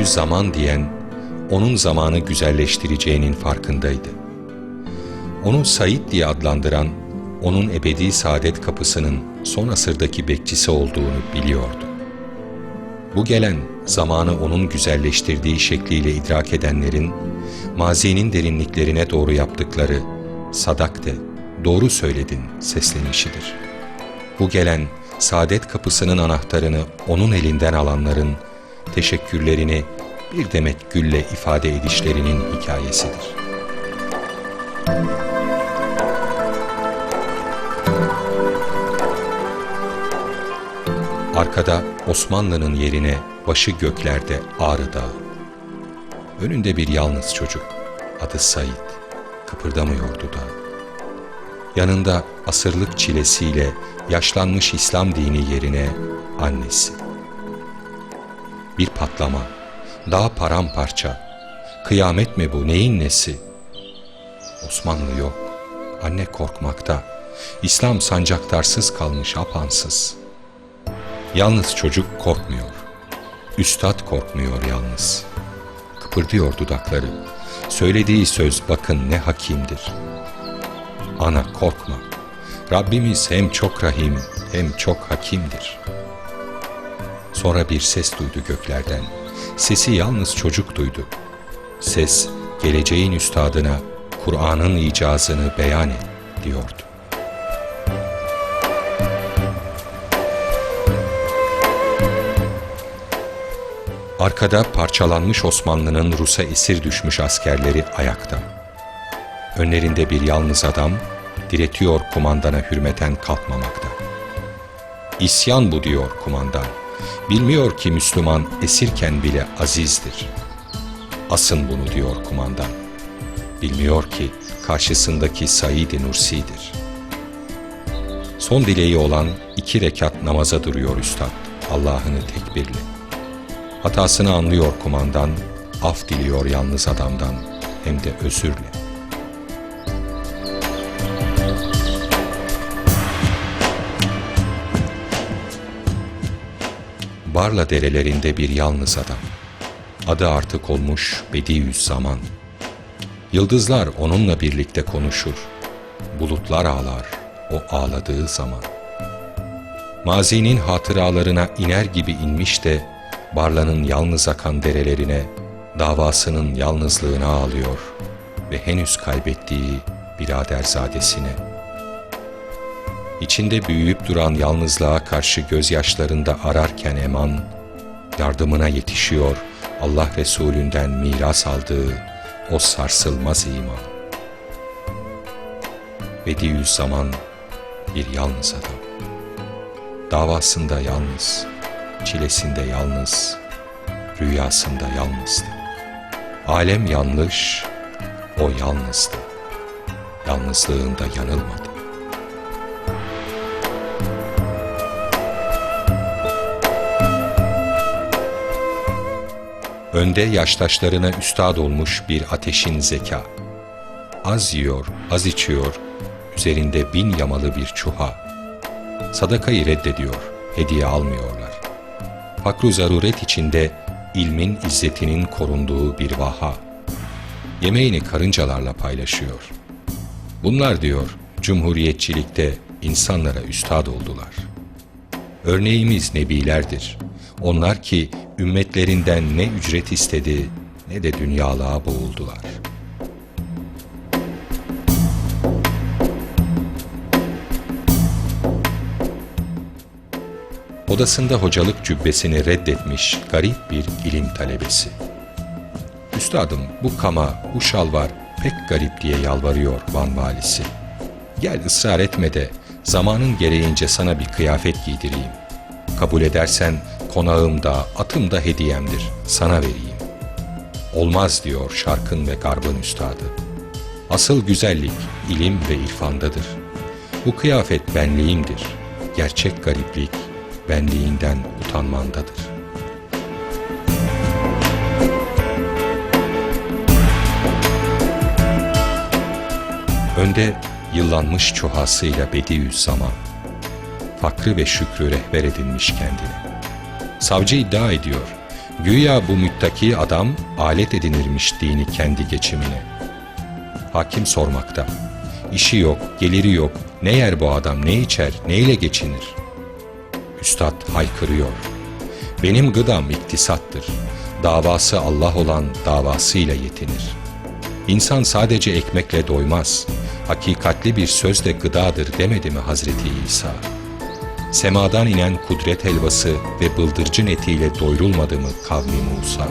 Bediüzzaman diyen, onun zamanı güzelleştireceğinin farkındaydı. Onu Said diye adlandıran, onun ebedi saadet kapısının son asırdaki bekçisi olduğunu biliyordu. Bu gelen, zamanı onun güzelleştirdiği şekliyle idrak edenlerin, mazinin derinliklerine doğru yaptıkları, sadakte, doğru söyledin seslenişidir. Bu gelen, saadet kapısının anahtarını onun elinden alanların, teşekkürlerini bir demet gülle ifade edişlerinin hikayesidir. Arkada Osmanlı'nın yerine başı göklerde Ağrı Dağı. Önünde bir yalnız çocuk, adı Said, kıpırdamıyordu da. Yanında asırlık çilesiyle yaşlanmış İslam dini yerine annesi. Bir patlama, daha paramparça. Kıyamet mi bu, neyin nesi? Osmanlı yok, anne korkmakta. İslam sancaktarsız kalmış apansız. Yalnız çocuk korkmuyor. Üstad korkmuyor yalnız. Kıpırdıyor dudakları. Söylediği söz bakın ne hakimdir. Ana korkma. Rabbimiz hem çok rahim hem çok hakimdir. Sonra bir ses duydu göklerden. Sesi yalnız çocuk duydu. Ses geleceğin üstadına Kur'an'ın icazını beyan et diyordu. Arkada parçalanmış Osmanlı'nın Rus'a esir düşmüş askerleri ayakta. Önlerinde bir yalnız adam diretiyor kumandana hürmeten kalkmamakta. İsyan bu diyor kumandan. Bilmiyor ki Müslüman esirken bile azizdir. Asın bunu diyor kumandan. Bilmiyor ki karşısındaki Said-i Nursi'dir. Son dileği olan iki rekat namaza duruyor üstad Allah'ını tekbirle. Hatasını anlıyor kumandan, af diliyor yalnız adamdan hem de özürle. Barla derelerinde bir yalnız adam. Adı artık olmuş Bediüzzaman. Yıldızlar onunla birlikte konuşur. Bulutlar ağlar o ağladığı zaman. Mazinin hatıralarına iner gibi inmiş de Barla'nın yalnız akan derelerine, davasının yalnızlığına ağlıyor ve henüz kaybettiği biraderzadesine. İçinde büyüyüp duran yalnızlığa karşı gözyaşlarında ararken eman, yardımına yetişiyor Allah Resulünden miras aldığı o sarsılmaz iman. Bediüzzaman bir yalnız adam. Davasında yalnız, çilesinde yalnız, rüyasında yalnızdı. Alem yanlış, o yalnızdı. Yalnızlığında yanılmadı. Önde yaştaşlarına üstad olmuş bir ateşin zeka. Az yiyor, az içiyor, üzerinde bin yamalı bir çuha. Sadakayı reddediyor, hediye almıyorlar. Fakru zaruret içinde ilmin izzetinin korunduğu bir vaha. Yemeğini karıncalarla paylaşıyor. Bunlar diyor, cumhuriyetçilikte insanlara üstad oldular. Örneğimiz nebilerdir. Onlar ki ümmetlerinden ne ücret istedi ne de dünyalığa boğuldular. Odasında hocalık cübbesini reddetmiş garip bir ilim talebesi. Üstadım bu kama, bu şalvar pek garip diye yalvarıyor Van valisi. Gel ısrar etme de zamanın gereğince sana bir kıyafet giydireyim. Kabul edersen konağımda, atımda hediyemdir, sana vereyim. Olmaz diyor şarkın ve garbın üstadı. Asıl güzellik ilim ve irfandadır. Bu kıyafet benliğimdir. Gerçek gariplik benliğinden utanmandadır. Önde yıllanmış çuhasıyla Bediüzzaman. fakrı ve şükrü rehber edinmiş kendine. Savcı iddia ediyor, güya bu müttaki adam alet edinirmiş dini kendi geçimine. Hakim sormakta, işi yok, geliri yok, ne yer bu adam, ne içer, neyle geçinir? Üstad haykırıyor, benim gıdam iktisattır, davası Allah olan davasıyla yetinir. İnsan sadece ekmekle doymaz, hakikatli bir söz de gıdadır demedi mi Hazreti İsa? Semadan inen kudret helvası ve bıldırcın etiyle doyurulmadı mı kavmi Musa?